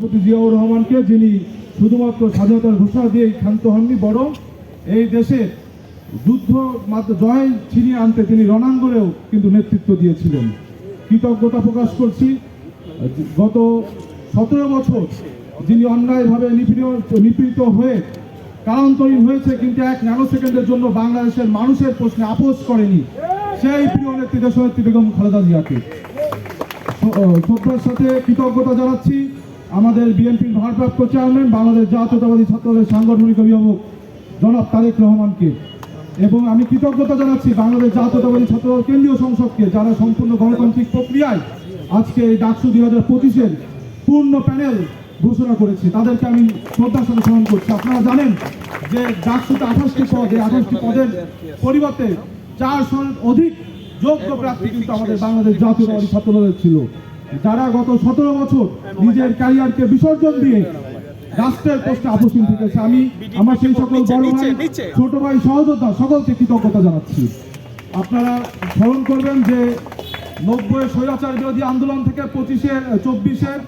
রাষ্ট্রপতি জিয়াউর রহমানকে, যিনি শুধুমাত্র স্বাধীনতার ঘোষণা দিয়েই ক্ষান্ত হননি, বরং এই দেশে যুদ্ধ মাত্র জয় ছিনিয়ে আনতে তিনি রণাঙ্গনেও কিন্তু নেতৃত্ব দিয়েছিলেন। কৃতজ্ঞতা প্রকাশ করছি। গত সতেরো বছর যিনি অন্যায়ভাবে নিপীড়িত হয়ে কারান্তরীণ হয়েছে, কিন্তু এক ন্যানো সেকেন্ডের জন্য বাংলাদেশের মানুষের প্রশ্নে আপোষ করেনি সেই প্রিয় নেত্রী, দেশনেত্রী বেগম খালেদা জিয়াকে। সাথে কৃতজ্ঞতা জানাচ্ছি। আমাদের বিএনপির ভারপ্রাপ্ত চেয়ারম্যান, বাংলাদেশ জাতীয়তাবাদী ছাত্রদের সাংগঠনিক অভিভাবক জনাব তারেক রহমানকে। এবং আমি কৃতজ্ঞতা জানাচ্ছি বাংলাদেশ জাতীয়তাবাদী ছাত্রদল কেন্দ্রীয় সংসদকে, যারা সম্পূর্ণ গণতান্ত্রিক প্রক্রিয়ায় আজকে এই ডাকসু দুই হাজার পঁচিশের পূর্ণ প্যানেল ঘোষণা করেছে। তাদেরকে আমি শ্রদ্ধার সাথে স্মরণ করছি। আপনারা জানেন যে ডাকসুতে আঠাশটি পদ, এই আঠাশটি পদের পরিবর্তে চারশোর অধিক যোগ্য প্রার্থী কিন্তু আমাদের বাংলাদেশ জাতীয়তাবাদী ছাত্রদলের ছিল। যারা গত সতেরো বছর নিজের ক্যারিয়ারকে বিসর্জন দিয়ে রাষ্ট্রের প্রশ্নে আপোষহীন থেকেছে আমি আমার সেই সকল বড় ভাই ছোট ভাই সহযোদ্ধা সকলকে কৃতজ্ঞতা জানাচ্ছি। আপনারা স্মরণ করবেন যে নব্বই স্বৈরাচার বিরোধী আন্দোলন থেকে পঁচিশে চব্বিশের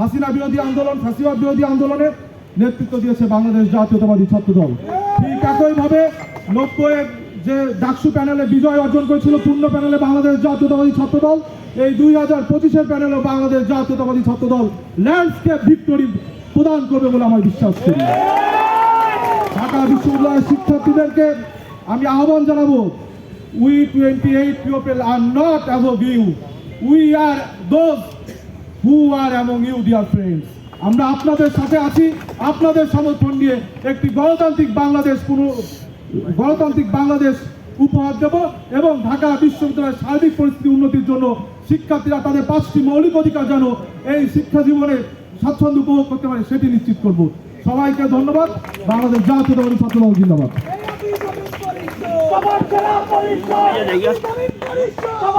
হাসিনা বিরোধী আন্দোলন ফাঁসিবাদ বিরোধী আন্দোলনের নেতৃত্ব দিয়েছে বাংলাদেশ জাতীয়তাবাদী ছাত্রদল। ঠিক একইভাবে নব্বইয়ের যে ডাকসু প্যানেলে বিজয় অর্জন করেছিল পূর্ণ প্যানেলে বাংলাদেশ জাতীয়তাবাদী ছাত্রদল। এই দুই হাজার পঁচিশের প্যানেলে বাংলাদেশ জাতীয়তাবাদী ছাত্রদল ল্যান্ডস্কেপ ভিক্টোরি প্রদান করবে বলে আমার বিশ্বাস করি। ঢাকা বিশ্ববিদ্যালয়ের শিক্ষার্থীদেরকে আমি আহ্বান জানাব we twenty eight people are not above you we are those who are among you dear friends আমরা আপনাদের সাথে আছি, আপনাদের সমর্থন নিয়ে একটি গণতান্ত্রিক বাংলাদেশ পুরো গণতান্ত্রিক বাংলাদেশ উপহার দেব এবং ঢাকা বিশ্ববিদ্যালয়ের সার্বিক পরিস্থিতি উন্নতির জন্য শিক্ষার্থীরা তাদের পাঁচটি মৌলিক অধিকার যেন এই শিক্ষা জীবনে স্বাচ্ছন্দ্য উপভোগ করতে পারে, সেটি নিশ্চিত করব। সবাইকে ধন্যবাদ। বাংলাদেশ জাতীয়তাবাদী ছাত্রদল জিন্দাবাদ।